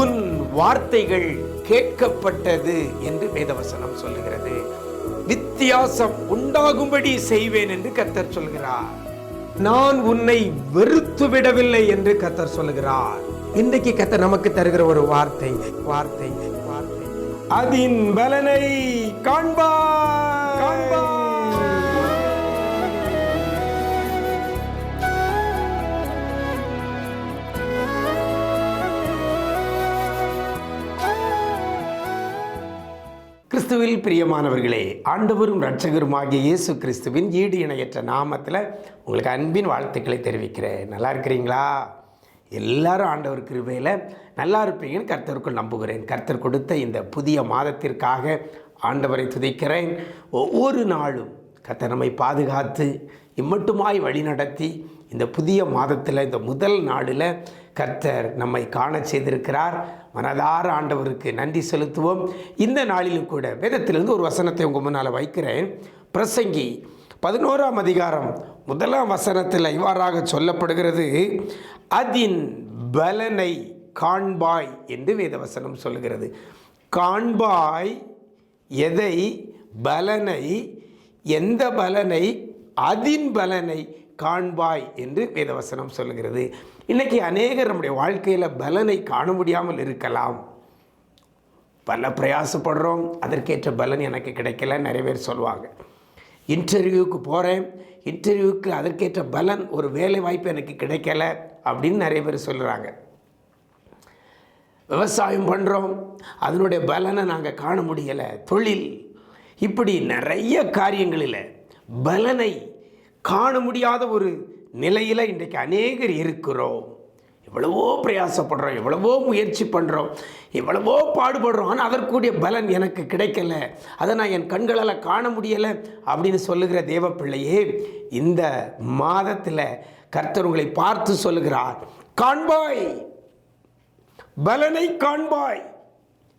உன் வார்த்தைகள் கேட்கப்பட்டது என்று வேதவசனம் சொல்லுகிறது. வித்தியாசம் உண்டாகும்படி செய்வேன் என்று கர்த்தர் சொல்கிறார். நான் உன்னை வெறுத்து விடவில்லை என்று கர்த்தர் சொல்லுகிறார். இன்றைக்கு கர்த்தர் நமக்கு தருகிற ஒரு வார்த்தை வார்த்தை வார்த்தை. அதின் பலனை காண்பாய் காண்பாய் கிறிஸ்துவில் பிரியமானவர்களே ஆண்டவரும் ரட்சகருமாகிய இயேசு கிறிஸ்துவின் ஈடு இணையற்ற நாமத்தில் உங்களுக்கு அன்பின் வாழ்த்துக்களை தெரிவிக்கிறேன். நல்லா இருக்கிறீங்களா? எல்லாரும் ஆண்டவர் கிருபையில் நல்லா இருப்பீங்கன்னு கர்த்தருக்குள் நம்புகிறேன். கர்த்தர் கொடுத்த இந்த புதிய மாதத்திற்காக ஆண்டவரை துதிக்கிறேன். ஒவ்வொரு நாளும் கர்த்தர் நம்மை பாதுகாத்து இம்மட்டுமாய் வழிநடத்தி இந்த புதிய மாதத்தில் இந்த முதல் நாளில் கர்த்தர் நம்மை காண செய்திருக்கிறார். மனதார ஆண்டவருக்கு நன்றி செலுத்துவோம். இந்த நாளிலும் கூட வேதத்திலிருந்து ஒரு வசனத்தை உங்கள் முன்னால் வைக்கிறேன். பிரசங்கி பதினோராம் அதிகாரம் முதலாம் வசனத்தில் இவ்வாறாக சொல்லப்படுகிறது. அதின் பலனை காண்பாய் என்று வேதவசனம் சொல்லுகிறது. காண்பாய் எதை? பலனை? எந்த பலனை? அதின் பலனை? காண்பாய் என்று வேதவசனம் சொல்லுகிறது. இன்றைக்கி அநேகர் நம்முடைய வாழ்க்கையில் பலனை காண முடியாமல் இருக்கலாம். பல பிரயாசப்படுறோம் அதற்கேற்ற பலன் எனக்கு கிடைக்கல நிறைய பேர் சொல்லுவாங்க. இன்டர்வியூவுக்கு போகிறேன் இன்டர்வியூவுக்கு அதற்கேற்ற பலன் ஒரு வேலை வாய்ப்பு எனக்கு கிடைக்கல அப்படின்னு நிறைய பேர் சொல்கிறாங்க விவசாயம் பண்ணுறோம் அதனுடைய பலனை நாங்கள் காண முடியலை. தொழில் இப்படி நிறைய காரியங்களில் பலனை காண முடியாத ஒரு நிலையில் இன்றைக்கு அநேகர் இருக்கிறோம். எவ்வளவோ பிரயாசப்படுறோம் எவ்வளவோ முயற்சி பண்ணுறோம் எவ்வளவோ பாடுபடுறோம். ஆனால் அதற்குரிய பலன் எனக்கு கிடைக்கல. அதை நான் என் கண்களால் காண முடியலை அப்படின்னு சொல்லுகிற தேவ பிள்ளையே இந்த மாதத்தில் கர்த்தர் உங்களை பார்த்து சொல்லுகிறார் காண்பாய் பலனை காண்பாய்.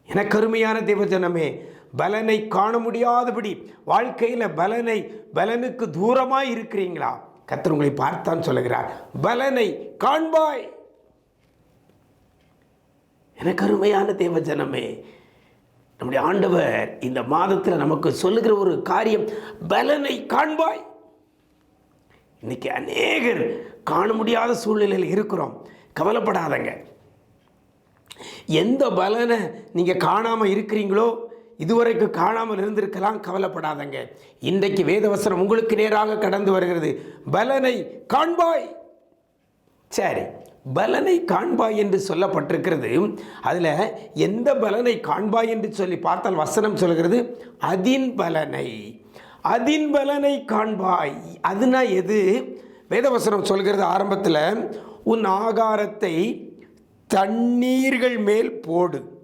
எனக்கு அருமையான தேவஜனமே பலனை காண முடியாதபடி வாழ்க்கையில் பலனை பலனுக்கு தூரமாக இருக்கிறீங்களா? கத்தர் உங்களை பார்த்தான் சொல்லுகிறார். பலனை காண்பாய். எனக்கு அருமையான தேவஜனமே நம்முடைய ஆண்டவர் இந்த மாதத்தில் நமக்கு சொல்லுகிற ஒரு காரியம் பலனை காண்பாய். இன்னைக்கு அநேகர் காண முடியாத சூழ்நிலையில் இருக்கிறோம். கவலைப்படாதங்க. எந்த பலனை நீங்கள் காணாமல் இருக்கிறீங்களோ இதுவரைக்கும் காணாமல் இருந்திருக்கலாம் கவலைப்படாதங்க. இன்றைக்கு வேதவசனம் உங்களுக்கு நேராக கடந்து வருகிறது. பலனை காண்பாய். சரி பலனை காண்பாய் என்று சொல்லப்பட்டிருக்கிறது. அதில் எந்த பலனை காண்பாய் என்று சொல்லி பார்த்தால் வசனம் சொல்கிறது அதின் பலனை. அதின் பலனை காண்பாய். அதுனா எது? வேதவசனம் சொல்கிறது ஆரம்பத்தில் உன் ஆகாரத்தை தண்ணீர்கள் மேல் போடு.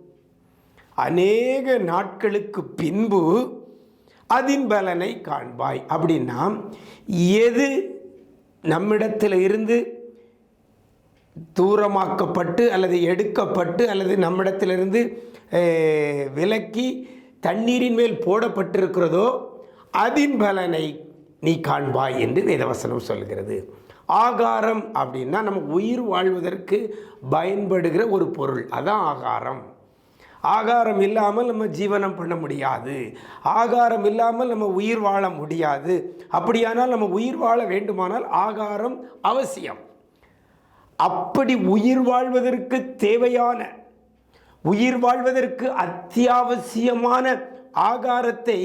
அநேக நாட்களுக்கு பின்பு அதன் பலனை காண்பாய். அப்படின்னா எது நம்மிடத்தில் இருந்து தூரமாக்கப்பட்டு அல்லது எடுக்கப்பட்டு அல்லது நம்மிடத்திலிருந்து விலக்கி தண்ணீரின் மேல் போடப்பட்டிருக்கிறதோ அதன் பலனை நீ காண்பாய் என்று வேதவசனம் சொல்கிறது. ஆகாரம் அப்படின்னா நம்ம உயிர் வாழ்வதற்கு பயன்படுகிற ஒரு பொருள். அதான் ஆகாரம். ஆகாரம் இல்லாமல் நம்ம ஜீவனம் பண்ண முடியாது. ஆகாரம் இல்லாமல் நம்ம உயிர் வாழ முடியாது. அப்படியானால் நம்ம உயிர் வாழ வேண்டுமானால் ஆகாரம் அவசியம். அப்படி உயிர் வாழ்வதற்கு தேவையான உயிர் வாழ்வதற்கு அத்தியாவசியமான ஆகாரத்தை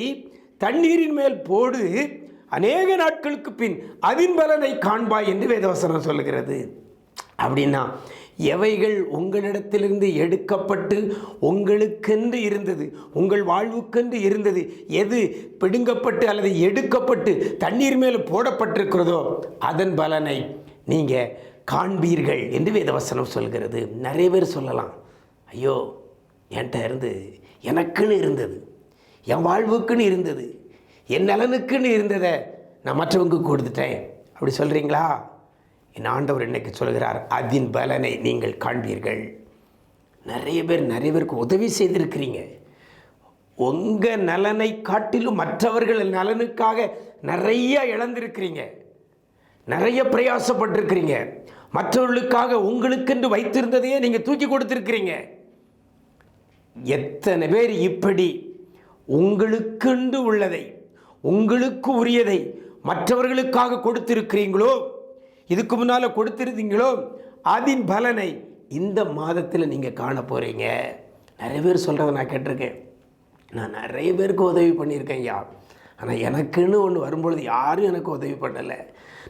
தண்ணீரின் மேல் போடு. அநேக நாட்களுக்கு பின் அதின் பலனை காண்பாய் என்று வேதவசனம் சொல்லுகிறது. அப்படின்னா எவைகள் உங்களிடத்திலிருந்து எடுக்கப்பட்டு உங்களுக்கென்று இருந்தது? உங்கள் வாழ்வுக்கென்று இருந்தது? எது பிடுங்கப்பட்டு அல்லது எடுக்கப்பட்டு தண்ணீர் மேல் போடப்பட்டிருக்கிறதோ அதன் பலனை நீங்கள் காண்பீர்கள் என்று வேதவசனம் சொல்கிறது. நிறைய பேர் சொல்லலாம். ஐயோ என்கிட்ட இருந்து எனக்குன்னு இருந்தது. என் வாழ்வுக்குன்னு இருந்தது. என் நலனுக்குன்னு இருந்ததை நான் மற்றவங்க கொடுத்துட்டேன். அப்படி சொல்கிறீங்களா என் ஆண்டவர் இன்னைக்கு சொல்கிறார் அதின் பலனை நீங்கள் காண்பீர்கள். நிறைய பேர் நிறைய பேருக்கு உதவி செய்திருக்கிறீங்க. உங்கள் நலனை காட்டிலும் மற்றவர்கள் நலனுக்காக நிறைய இழந்திருக்கிறீங்க. நிறைய பிரயாசப்பட்டிருக்கிறீங்க. மற்றவர்களுக்காக உங்களுக்கென்று வைத்திருந்ததையே நீங்கள் தூக்கி கொடுத்துருக்கிறீங்க. எத்தனை பேர் இப்படி உங்களுக்கென்று உள்ளதை உங்களுக்கு உரியதை மற்றவர்களுக்காக கொடுத்திருக்கிறீங்களோ இதுக்கு முன்னால் கொடுத்துருந்தீங்களோ? அதன் பலனை இந்த மாதத்தில் நீங்கள் காண போகிறீங்க நிறைய பேர் சொல்கிறத நான் கேட்டிருக்கேன். நான் நிறைய பேருக்கு உதவி பண்ணியிருக்கேன் ஐயா. ஆனால் எனக்குன்னு ஒன்று வரும்பொழுது யாரும் எனக்கு உதவி பண்ணலை.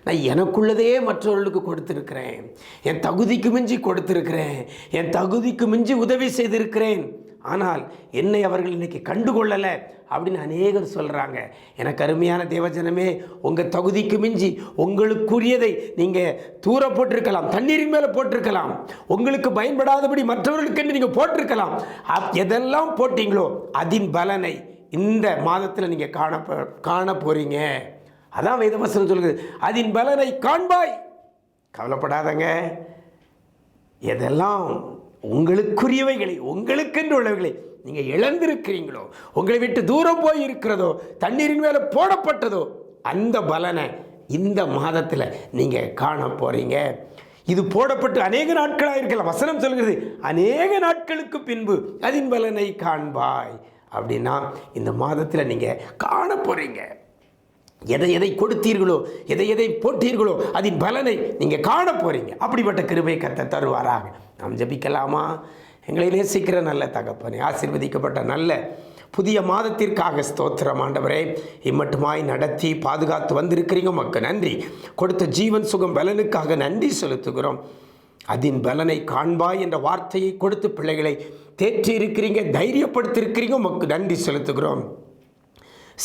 நான் எனக்குள்ளதையே மற்றவர்களுக்கு கொடுத்துருக்கிறேன். என் தகுதிக்கு மிஞ்சி கொடுத்துருக்கிறேன். என் தகுதிக்கு மிஞ்சி உதவி செய்திருக்கிறேன். ஆனால் என்னை அவர்கள் இன்னைக்கு கண்டுகொள்ளலை அப்படின்னு அநேகர் சொல்கிறாங்க எனக்கு அருமையான தேவஜனமே உங்கள் தகுதிக்கு மிஞ்சி உங்களுக்குரியதை நீங்கள் தூர போட்டிருக்கலாம் தண்ணீரின் மேலே போட்டிருக்கலாம். உங்களுக்கு பயன்படாதபடி மற்றவர்களுக்கு நீங்கள் போட்டிருக்கலாம். அப்- எதெல்லாம் போட்டீங்களோ அதின் பலனை இந்த மாதத்தில் நீங்கள் காண காண போகிறீங்க அதான் வேதவசனம் சொல்கிறது அதன் பலனை காண்பாய். கவலைப்படாதங்க. எதெல்லாம் உங்களுக்குரியவைகளை உங்களுக்கென்று உள்ளவைகளை நீங்கள் இழந்திருக்கிறீங்களோ உங்களை விட்டு தூரம் போய் இருக்கிறதோ தண்ணீரின் மேலே போடப்பட்டதோ அந்த பலனை இந்த மாதத்தில் நீங்கள் காண போகிறீங்க இது போடப்பட்டு அநேக நாட்களாக இருக்கலாம். வசனம் சொல்கிறது அநேக நாட்களுக்கு பின்பு அதன் பலனை காண்பாய். அப்படின்னா இந்த மாதத்தில் நீங்கள் காண போகிறீங்க எதை எதை கொடுத்தீர்களோ எதை எதை போட்டீர்களோ அதன் பலனை நீங்கள் காண போகிறீங்க அப்படிப்பட்ட கிருபை கத்த தருவாராக. நாம் ஜெபிக்கலாமா? எங்களை நேசிக்கிற நல்ல தகப்பனே ஆசீர்வதிக்கப்பட்ட நல்ல புதிய மாதத்திற்காக ஸ்தோத்திரம் ஆண்டவரே. இம்மட்டுமாய் நடத்தி பாதுகாத்து வந்திருக்கிறீங்க. மக்கள் நன்றி. கொடுத்த ஜீவன் சுகம் பலனுக்காக நன்றி செலுத்துகிறோம். அதன் பலனை காண்பாய் என்ற வார்த்தையை கொடுத்து பிள்ளைகளை தேற்றி இருக்கிறீங்க தைரியப்படுத்தியிருக்கிறீங்க. உமக்கு நன்றி செலுத்துகிறோம்.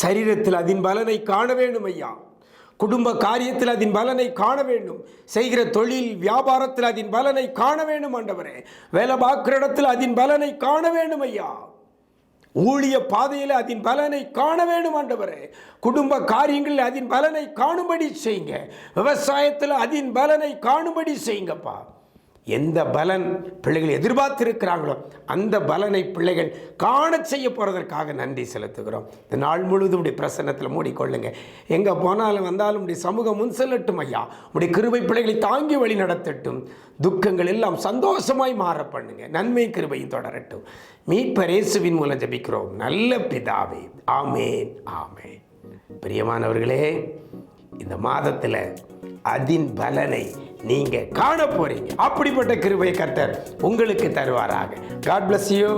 சரீரத்தில் அதன் பலனை காண வேண்டும் ஐயா. குடும்ப காரியத்தில் அதன் பலனை காண வேண்டும். செய்கிற தொழில் வியாபாரத்தில் அதன் பலனை காண வேண்டும் ஆண்டவரே. வேலை பார்க்குற இடத்தில் அதன் பலனை காண வேண்டும் ஐயா. ஊழிய பாதையில் அதன் பலனை காண வேண்டும் ஆண்டவரே. குடும்ப காரியங்களில் அதன் பலனை காணும்படி செய்யுங்க. விவசாயத்தில் அதன் பலனை காணும்படி செய்யுங்கப்பா. எந்த பலன் பிள்ளைகள் எதிர்பார்த்திருக்கிறாங்களோ அந்த பலனை பிள்ளைகள் காண செய்ய போகிறதற்காக நன்றி செலுத்துகிறோம். இந்த நாள் முழுவதும் உடைய பிரசன்னத்தில் மூடிக்கொள்ளுங்க. எங்கே போனாலும் வந்தாலும் உடைய சமூகம் முன் செல்லட்டும் ஐயா. உடைய கிருபை பிள்ளைகளை தாங்கி வழி நடத்தட்டும். துக்கங்கள் எல்லாம் சந்தோஷமாய் மாற பண்ணுங்க. நன்மை கிருபையும் தொடரட்டும். மீட்பரேசுவின் மூலம் ஜெபிக்கிறோம். நல்ல பிதாவே. ஆமேன் ஆமேன். பிரியமானவர்களே இந்த மாதத்தில் அதின் பலனை நீங்க காண போறீங்க. அப்படிப்பட்ட கிருபை கர்த்தர் உங்களுக்கு தருவாராக. God bless you